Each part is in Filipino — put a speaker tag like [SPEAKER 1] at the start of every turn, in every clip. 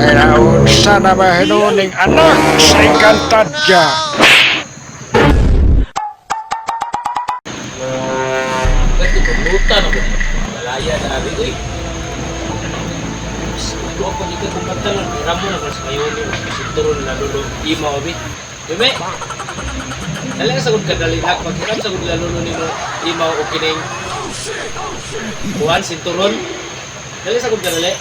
[SPEAKER 1] Ay naunsa na mahinuning anak sa Encantadja.
[SPEAKER 2] Pwede ko, luta na ko. Malaya na abi ko eh. Ako ako dito kung pagtalon, ramo na ko sa kayon yung sinturon na lulo, ima abi. Pagkiram sagod na lulo ni mo, ima o kining kuhan, sinturon. Dali sagod ka dali.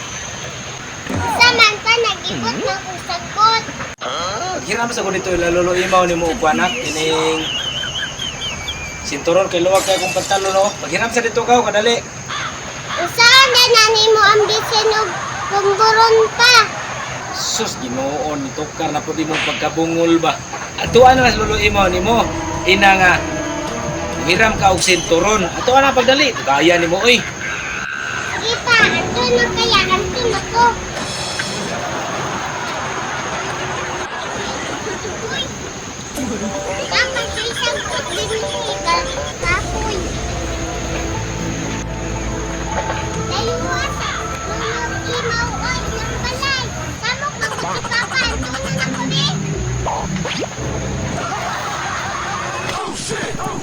[SPEAKER 3] Samantha, nag-ikot na ko sagot.
[SPEAKER 2] Pagkiram sagod dito, lalulo ima ni mo kuhanak, kining sinturon kay luwag kay kung pantalon no. Paghiram sa dito ka, kadali.
[SPEAKER 3] Usahan na nani mo ang bisin og bumburon pa.
[SPEAKER 2] Sus, ginoo ni tukar na po di mo pagkabungol ba. Atuan na lolo imo ni mo. Ina nga. Hiram ka og sinturon. Atuan na pagdali. Kaya ni mo oy.
[SPEAKER 3] Sige pa, anto na kaya, anto na ko.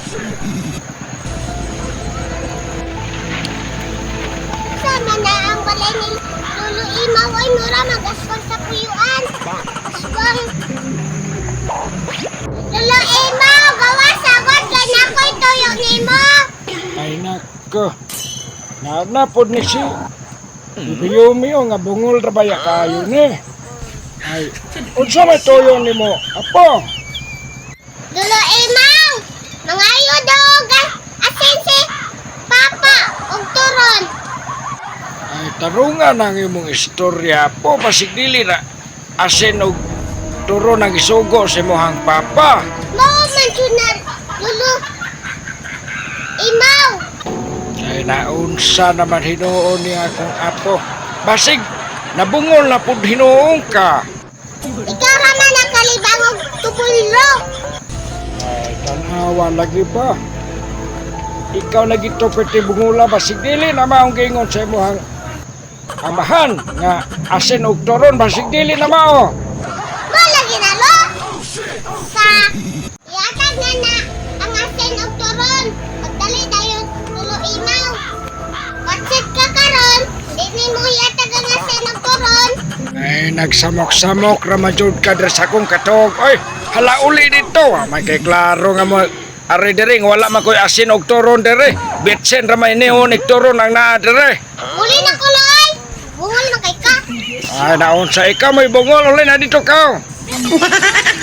[SPEAKER 3] Sama na ang balay ni Lolo Imaw ay mura mag-aswang sa puyuan. Aswang. Lolo Imaw, gawa sagot ka na ko ituyo ni mo.
[SPEAKER 1] Ay nako. Nanapod ni si Ibiyumi o nga bungol ra baya kayo ni. Ay, unsa may tuyo nimo? Apo,
[SPEAKER 3] Lolo Imaw, mangayo daw ga asin si Papa og turon.
[SPEAKER 1] ay tarungan ang imong istorya po basig dili na asin og turo nang isugo sa imong papa.
[SPEAKER 3] Mao man sunar, Lolo Imaw.
[SPEAKER 1] Ay naunsa naman hinuon ni akong apo. Basig nabungol na pud hinuon ka.
[SPEAKER 3] Ikaw
[SPEAKER 1] tanawa lagi ba? Ikaw lagi to pwede bungula basig dili na maong gingon sa imong amahan nga asin og turon basig dili na mao.
[SPEAKER 3] Mo lagi na lo. Sa iatag na na ang asin og turon. Pagdali dayon tulo imaw. Patsit ka karon, di ni mo iatag ang asin og turon.
[SPEAKER 1] Ay, nagsamok-samok ramajud ka dres akong katog. Oy, hala uli dito. Ah, May kay klaro nga mo. Ari diri, wala man ko'y asin og turon diri. Bitsen ramay neon og turon ang naa diri.
[SPEAKER 3] Uli na ko loy. Bungol na kay ka.
[SPEAKER 1] Ay, naon sa ikaw may bungol uli na dito ka.